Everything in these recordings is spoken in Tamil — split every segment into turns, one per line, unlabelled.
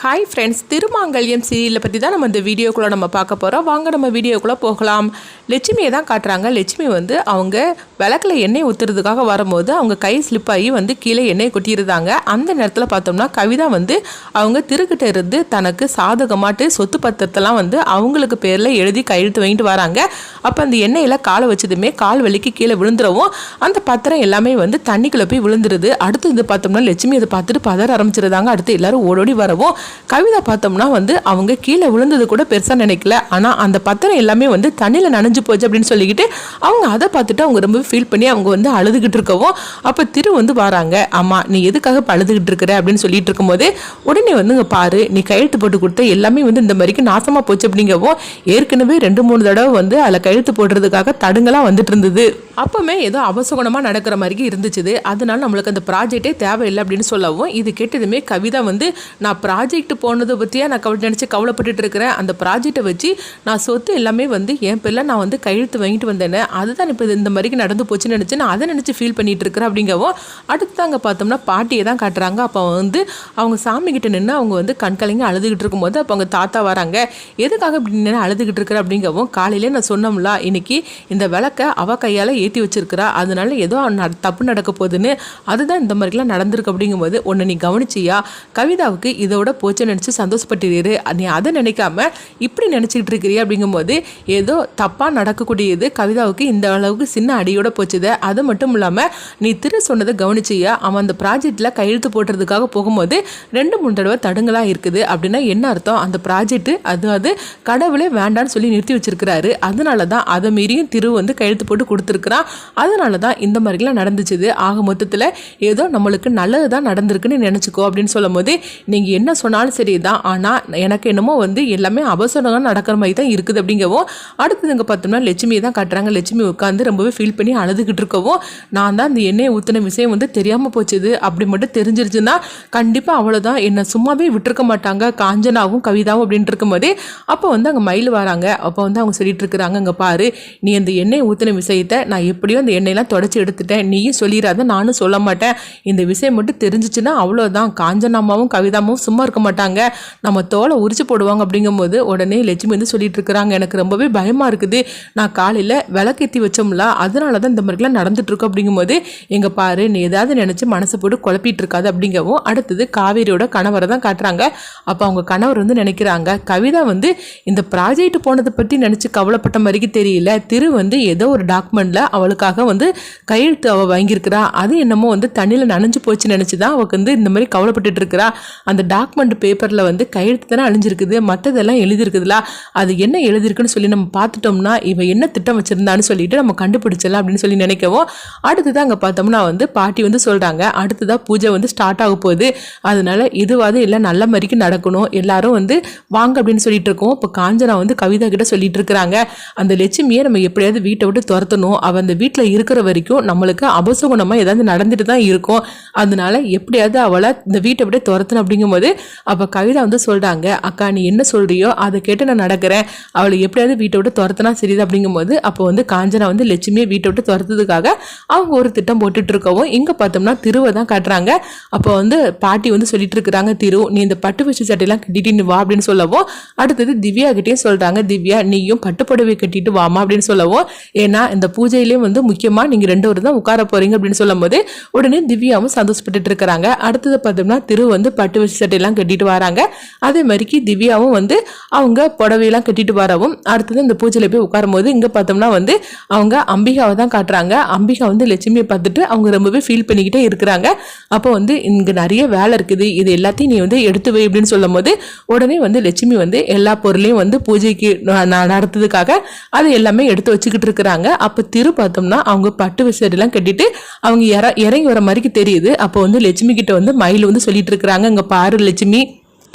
ஹாய் ஃப்ரெண்ட்ஸ் திருமாங்கல்யம் சீரியலை பற்றி தான் நம்ம இந்த வீடியோக்குள்ளே நம்ம பார்க்க போகிறோம் வாங்க நம்ம வீடியோக்குள்ளே போகலாம். லட்சுமியை தான் காட்டுறாங்க. லட்சுமி வந்து அவங்க விளக்கில் எண்ணெய் ஊற்றுறதுக்காக வரும்போது அவங்க கை ஸ்லிப் ஆகி வந்து கீழே எண்ணெய் கொட்டியிருந்தாங்க. அந்த நேரத்தில் பார்த்தோம்னா கவிதா வந்து அவங்க திருக்கிட்ட இருந்து தனக்கு சாதகமாட்டு சொத்து பத்திரத்தெல்லாம் வந்து அவங்களுக்கு பேரில் எழுதி கையெழுத்து வாங்கிட்டு வராங்க. அப்போ அந்த எண்ணெயில் காலை வச்சதுமே கால் வலிக்கு கீழே விழுந்துடவும் அந்த பத்திரம் எல்லாமே வந்து தண்ணிக்குள்ளே போய் விழுந்துருது. அடுத்து இது பார்த்தோம்னா லட்சுமி அதை பார்த்துட்டு பதற ஆரம்பிச்சிருந்தாங்க. அடுத்து எல்லாரும் ஓடோடி வரவும் கவிதா பார்த்தோம்னா வந்து அவங்க கீழே விழுந்தது கூட பெருசாக நினைக்கல. ஆனால் அந்த பத்திரம் எல்லாமே வந்து தண்ணியில் நனைஞ்சு போச்சு அப்படின்னு சொல்லிக்கிட்டு அவங்க அதை பார்த்துட்டு அவங்க ரொம்ப ஃபீல் பண்ணி அவங்க வந்து அழுதுகிட்டு இருக்கவும் அப்போ திரு வந்து வராங்க. ஆமாம் நீ எதுக்காக இப்போ அழுதுகிட்டு இருக்கிற? அப்படின்னு சொல்லிட்டு இருக்கும்போது உடனே வந்து இங்கே பாரு நீ கையெழுத்து போட்டு கொடுத்த எல்லாமே வந்து இந்த மாதிரிக்கு நாசமாக போச்சு அப்படிங்கவும் ஏற்கனவே ரெண்டு மூணு தடவை வந்து அதில் கையெழுத்து போடுறதுக்காக தடுங்கலாம் வந்துட்டு இருந்தது. அப்பவுமே ஏதோ அவசகுணமாக நடக்கிற மாதிரி இருந்துச்சு அதனால நம்மளுக்கு அந்த ப்ராஜெக்டே தேவையில்லை அப்படின்னு சொல்லவும் இது கேட்டதுமே கவிதா வந்து நான் ப்ராஜெக்ட் போனதை பற்றியா நான் கவலை நினச்சி கவலைப்பட்டுட்டு இருக்கிறேன். அந்த ப்ராஜெக்டை வச்சு நான் சொத்து எல்லாமே வந்து என் பேரில் நான் வந்து கையெழுத்து வாங்கிட்டு வந்தேன். அதுதான் இப்போ இந்த மாதிரிக்கு நடந்து போச்சுன்னு நினச்சி நான் அதை நினச்சி ஃபீல் பண்ணிகிட்டு இருக்கிறேன் அப்படிங்கவும் அடுத்து அங்கே பார்த்தோம்னா பாட்டியை தான் காட்டுறாங்க. அப்போ வந்து அவங்க சாமி கிட்ட நின்று அவங்க வந்து கண்கலைங்க அழுதுகிட்டு இருக்கும்போது அப்போ அவங்க தாத்தா வராங்க. எதுக்காக இப்படி நின்று அழுதுகிட்டு இருக்கிற? அப்படிங்கவும் காலையிலே நான் சொன்னோம்ல இன்னைக்கு இந்த விளக்கை அவ கையால் ஏற்றி வச்சிருக்கிறா. அதனால ஏதோ ந- தப்பு நடக்க போகுதுன்னு அதுதான் இந்த மாதிரிலாம் நடந்திருக்கு. அப்படிங்கும்போது ஒன்று நீ கவனிச்சியா? கவிதாவுக்கு இதோட போச்சு நினச்சி சந்தோஷப்பட்டிரு நீ அதை நினைக்காம இப்படி நினச்சிக்கிட்டு இருக்கிறீ அப்படிங்கும்போது ஏதோ தப்பாக நடக்கக்கூடியது கவிதாவுக்கு இந்த அளவுக்கு சின்ன அடியோட போச்சுது. அது மட்டும் இல்லாமல் நீ திரு சொன்னதை கவனிச்சியா? அவன் அந்த ப்ராஜெக்டில் கையெழுத்து போடுறதுக்காக போகும்போது ரெண்டு மூணு தடவை தடுங்களாக இருக்குது அப்படின்னா என்ன அர்த்தம்? அந்த ப்ராஜெக்ட்டு அது அது கடவுளே வேண்டான்னு சொல்லி நிறுத்தி வச்சிருக்கிறாரு. அதனால தான் அதை மீறியும் திரு வந்து கையெழுத்து போட்டு கொடுத்துருக்குறான். அதனால தான் இந்த மாதிரிலாம் நடந்துச்சுது. ஆக மொத்தத்தில் ஏதோ நம்மளுக்கு நல்லது தான் நடந்திருக்குன்னு நினச்சிக்கோ அப்படின்னு சொல்லும் போது நீங்கள் என்ன சொன்னால் சொன்னாலும் சரி தான் ஆனால் எனக்கு என்னமோ வந்து எல்லாமே அவசரம் நடக்கிற மாதிரி தான் இருக்குது அப்படிங்கவும் அடுத்தது இங்கே பார்த்தோம்னா லட்சுமியை தான் கட்டுறாங்க. லட்சுமி உட்காந்து ரொம்பவே ஃபீல் பண்ணி அழுதுகிட்டு இருக்கவும் நான் தான் இந்த எண்ணெயை ஊற்றின விஷயம் வந்து தெரியாமல் போச்சுது அப்படி மட்டும் தெரிஞ்சிருச்சுன்னா கண்டிப்பாக அவ்வளோதான் என்னை சும்மாவே விட்டுருக்க மாட்டாங்க. காஞ்சனாவும் கவிதாவும் அப்படின்ட்டு இருக்கும்போதே அப்போ வந்து அங்கே மயில் வராங்க. அப்போ வந்து அவங்க சொல்லிட்டு இருக்கிறாங்க அங்கே பாரு நீ அந்த எண்ணெய் ஊற்றின விஷயத்தை நான் எப்படியோ அந்த எண்ணெயெல்லாம் தொடச்சி எடுத்துட்டேன். நீயும் சொல்லிடாத நானும் சொல்ல மாட்டேன். இந்த விஷயம் மட்டும் தெரிஞ்சிச்சுன்னா அவ்வளோதான் காஞ்சனாமாவும் கவிதாமாவும் சும்மா இருக்க மாட்டாங்க. நம்ம தோலை உரிச்சு போடுவாங்க அப்படிங்கும்போது உடனே லட்சுமி வந்து சொல்லிட்டு இருக்கிறாங்க எனக்கு ரொம்பவே பயமாக இருக்குது. நான் காலையில் விளக்கேற்றி வச்சோம்ல அதனால தான் இந்த மாதிரிலாம் நடந்துட்டு இருக்கு அப்படிங்கும்போது எங்க பாரு நீ ஏதாவது நினச்சி மனசை போட்டு குழப்பிட்டு இருக்காது அப்படிங்கவும் அடுத்தது காவேரியோட கணவரை தான் காட்டுறாங்க. அப்போ அவங்க கணவர் வந்து நினைக்கிறாங்க கவிதா வந்து இந்த ப்ராஜெக்ட் போனதை பற்றி நினச்சி கவலைப்பட்ட மாதிரிக்கு தெரியல. திரு வந்து ஏதோ ஒரு டாக்குமெண்ட்டில் அவளுக்காக வந்து கையெழுத்து அவள் வாங்கியிருக்கிறா. அது என்னமோ வந்து தண்ணியில் நனைஞ்சு போச்சு நினச்சி தான் அவளுக்கு வந்து இந்த மாதிரி கவலைப்பட்டுட்டு இருக்கிறா. அந்த டாக்குமெண்ட் பேப்பரில் வந்து கையெழுத்து தானே அழிஞ்சிருக்குது மற்றதெல்லாம் எழுதியிருக்குதுல. அது என்ன எழுதியிருக்குன்னு சொல்லி நம்ம பார்த்துட்டோம்னா இவன் என்ன திட்டம் வச்சுருந்தான்னு சொல்லிட்டு நம்ம கண்டுபிடிச்சலாம் அப்படின்னு சொல்லி நினைக்கவும் அடுத்தது அங்கே பார்த்தோம்னா வந்து பாட்டி வந்து சொல்கிறாங்க அடுத்ததாக பூஜை வந்து ஸ்டார்ட் ஆக போகுது. அதனால இதுவாது எல்லாம் நல்ல மாதிரிக்கு நடக்கணும். எல்லாரும் வந்து வாங்க அப்படின்னு சொல்லிட்டு இருக்கோம். இப்போ காஞ்சனா வந்து கவிதா கிட்ட சொல்லிட்டு இருக்கிறாங்க. அந்த லட்சுமியை நம்ம எப்படியாவது வீட்டை விட்டு துரத்தணும். அவள் அந்த வீட்டில் இருக்கிற வரைக்கும் நம்மளுக்கு அபசகுணமாக ஏதாவது நடந்துட்டு தான் இருக்கும். அதனால எப்படியாவது அவளை இந்த வீட்டை விட்டு துரத்தணும் அப்படிங்கும்போது அப்போ கவிதா வந்து சொல்கிறாங்க அக்கா நீ என்ன சொல்கிறியோ அதை கேட்டு நான் நடக்கிறேன். அவளை எப்படியாவது வீட்டை விட்டு துரத்தினா சரிது அப்படிங்கும்போது அப்போ வந்து காஞ்சனா வந்து லட்சுமியை வீட்டை விட்டு துரத்துறதுக்காக அவங்க ஒரு திட்டம் போட்டுட்டு இருக்கவும் இங்கே பார்த்தோம்னா திருவை தான் காட்டுறாங்க. அப்போ வந்து பாட்டி வந்து சொல்லிட்டு இருக்கிறாங்க திரு நீ இந்த பட்டு வச்சு சட்டையெல்லாம் கட்டிட்டு நீ வா அப்படின்னு சொல்லவும் அடுத்தது திவ்யா கிட்டேயும் சொல்கிறாங்க திவ்யா நீயும் பட்டுப்புடவை கட்டிட்டு வாமா அப்படின்னு சொல்லவும் ஏன்னா இந்த பூஜையிலேயே வந்து முக்கியமாக நீங்கள் ரெண்டு பேரும் தான் உட்கார போகிறீங்க அப்படின்னு சொல்லும்போது உடனே திவ்யாவும் சந்தோஷப்பட்டுட்டு இருக்கிறாங்க. அடுத்தது பார்த்தோம்னா திரு வந்து பட்டு வச்சு சட்டையெல்லாம் கட்டி கட்டிட்டு வராங்க. அதே மாதிரிக்கு திவ்யாவும் வந்து அவங்க புடவையெல்லாம் கட்டிட்டு வரவும் அடுத்தது இந்த பூஜையில் போய் உட்காரும் போது இங்கே பார்த்தோம்னா வந்து அவங்க அம்பிகாவை தான் காட்டுறாங்க. அம்பிகா வந்து லட்சுமியை பார்த்துட்டு அவங்க ரொம்பவே ஃபீல் பண்ணிக்கிட்டே இருக்கிறாங்க. அப்போ வந்து இங்கே நிறைய வேலை இருக்குது. இது எல்லாத்தையும் நீ வந்து எடுத்து வை அப்படின்னு சொல்லும் போது உடனே வந்து லட்சுமி வந்து எல்லா பொருளையும் வந்து பூஜைக்கு ந- நடத்துறதுக்காக அதை எல்லாமே எடுத்து வச்சுக்கிட்டு இருக்கிறாங்க. அப்போ திரு பார்த்தோம்னா அவங்க பட்டு விசையெல்லாம் கட்டிட்டு அவங்க இற இறங்கி வர மாதிரிக்கு தெரியுது. அப்போ வந்து லட்சுமி கிட்ட வந்து மயில் வந்து சொல்லிட்டு இருக்கிறாங்க. இங்கே பாரு லட்சுமி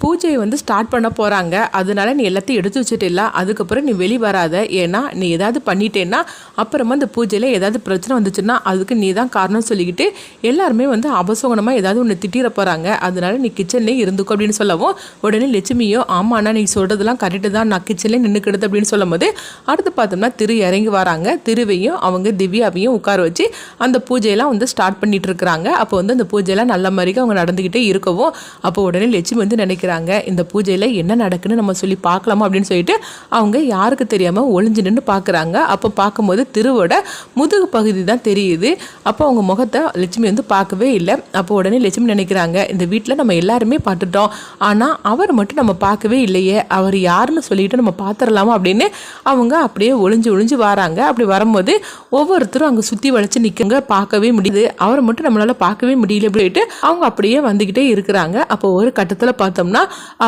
பூஜையை வந்து ஸ்டார்ட் பண்ண போகிறாங்க அதனால நீ எல்லாத்தையும் எடுத்து வச்சுட்டில்ல. அதுக்கப்புறம் நீ வெளி வராத. ஏன்னா நீ ஏதாவது பண்ணிட்டேன்னா அப்புறமா இந்த பூஜையில் ஏதாவது பிரச்சனை வந்துச்சுன்னா அதுக்கு நீ தான் காரணம் சொல்லிக்கிட்டு எல்லாருமே வந்து அபசோகனமாக ஏதாவது ஒன்று திட்டிட போகிறாங்க அதனால நீ கிச்சன்லேயே இருந்துக்கோ அப்படின்னு சொல்லவும் உடனே லட்சுமியோ ஆமாண்ணா நீ சொல்கிறதெல்லாம் கரெக்டு தான். நான் கிச்சன்லேயே நின்றுக்கிடுது அப்படின்னு சொல்லும்போது அடுத்து பார்த்தோம்னா திரு இறங்கி வராங்க. திருவையும் அவங்க திவ்யாவையும் உட்கார வச்சு அந்த பூஜையெல்லாம் வந்து ஸ்டார்ட் பண்ணிட்டு இருக்கிறாங்க. அப்போ வந்து அந்த பூஜையெல்லாம் நல்ல மாதிரிக்கு அவங்க நடந்துக்கிட்டே இருக்கவும் அப்போ உடனே லட்சுமி வந்து நினைக்க நினைக்கிறாங்க. இந்த பூஜையில் என்ன நடக்குன்னு நம்ம சொல்லி பார்க்கலாமா அப்படின்னு சொல்லிட்டு அவங்க யாருக்கு தெரியாமல் ஒளிஞ்சு நின்று பார்க்குறாங்க. அப்போ பார்க்கும்போது திருவோட முதுகு பகுதி தான் தெரியுது. அப்போ அவங்க முகத்தை லட்சுமி வந்து பார்க்கவே இல்லை. அப்போ உடனே லட்சுமி நினைக்கிறாங்க இந்த வீட்டில் நம்ம எல்லாருமே பார்த்துட்டோம். ஆனால் அவர் மட்டும் நம்ம பார்க்கவே இல்லையே. அவர் யாருன்னு சொல்லிட்டு நம்ம பார்த்துடலாமா அப்படின்னு அவங்க அப்படியே ஒளிஞ்சு ஒளிஞ்சு வராங்க. அப்படி வரும்போது ஒவ்வொருத்தரும் அங்கே சுற்றி வளைச்சு நிற்குங்க பார்க்கவே முடியுது. அவரை மட்டும் நம்மளால் பார்க்கவே முடியல அப்படின்ட்டு அவங்க அப்படியே வந்துக்கிட்டே இருக்கிறாங்க. அப்போ ஒரு கட்டத்தில் பார்த்தோம்னா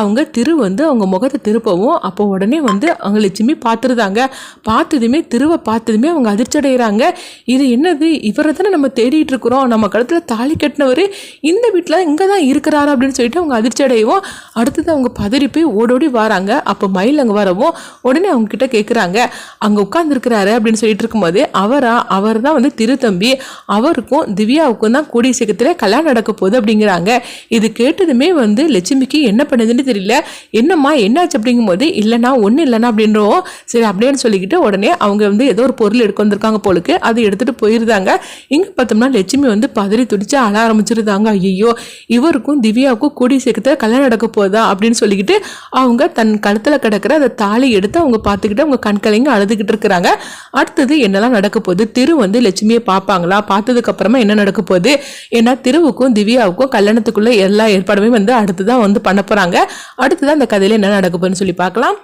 அவங்க திரு வந்து அவங்க முகத்தை திருப்பவும் அப்போ உடனே வந்து அவங்க லட்சுமி பார்த்துருதாங்க பார்த்ததுமே திருவை பார்த்ததுமே அவங்க அதிர்ச்சி அடைகிறாங்க இது என்னது? இவரை தானே நம்ம தேடிட்டு இருக்கிறோம். நம்ம கழுத்தில் தாலி கட்டினவர் இந்த வீட்டில் இங்கே தான் இருக்கிறாரு அப்படின்னு சொல்லிட்டு அவங்க அதிர்ச்சி அடையவும் அடுத்தது அவங்க பதறி போய் ஓடோடி வராங்க. அப்போ மயில் அங்கே வரவும் உடனே அவங்க கிட்ட கேட்குறாங்க அங்கே உட்காந்துருக்கிறாரு அப்படின்னு சொல்லிட்டு இருக்கும்போது அவரா அவர் தான் வந்து திருத்தம்பி அவருக்கும் திவ்யாவுக்கும் தான் கூடிய சீக்கிரத்தில் கல்யாணம் நடக்க போகுது அப்படிங்கிறாங்க. இது கேட்டதுமே வந்து லட்சுமிக்கு என்ன என்ன பண்ணுதுன்னு தெரியல. என்னம்மா என்னாச்சு அப்படிங்கும்போது இல்லைனா ஒன்றும் இல்லைனா அப்படின்றோம். சரி அப்படின்னு சொல்லிக்கிட்டு உடனே அவங்க வந்து ஏதோ ஒரு பொருள் எடுக்க வந்திருக்காங்க போலுக்கு. அதை எடுத்துகிட்டு போயிருந்தாங்க. இங்கே பார்த்தோம்னா லட்சுமி வந்து பதறி துடிச்சு அழ ஆரம்பிச்சிருந்தாங்க. ஐயோ இவருக்கும் திவ்யாவுக்கும் கூடி சீக்கிரத்தில் கல்யாணம் நடக்க போதா அப்படின்னு சொல்லிக்கிட்டு அவங்க தன் கழுத்தில் கிடக்கிற அந்த தாலி எடுத்து அவங்க பார்த்துக்கிட்டு அவங்க கண்கலைங்க அழுதுகிட்டு இருக்கிறாங்க. அடுத்தது என்னெல்லாம் நடக்க போகுது? திரு வந்து லட்சுமியை பார்ப்பாங்களா? பார்த்ததுக்கு அப்புறமா என்ன நடக்க போகுது? ஏன்னா திருவுக்கும் திவ்யாவுக்கும் கல்யாணத்துக்குள்ள எல்லா ஏற்பாடுமே வந்து அடுத்து தான் வந்து பண்ண போறாங்க. அடுத்துதான் அந்த கதையில என்ன நடக்க போகுதுன்னு சொல்லி பார்க்கலாம்.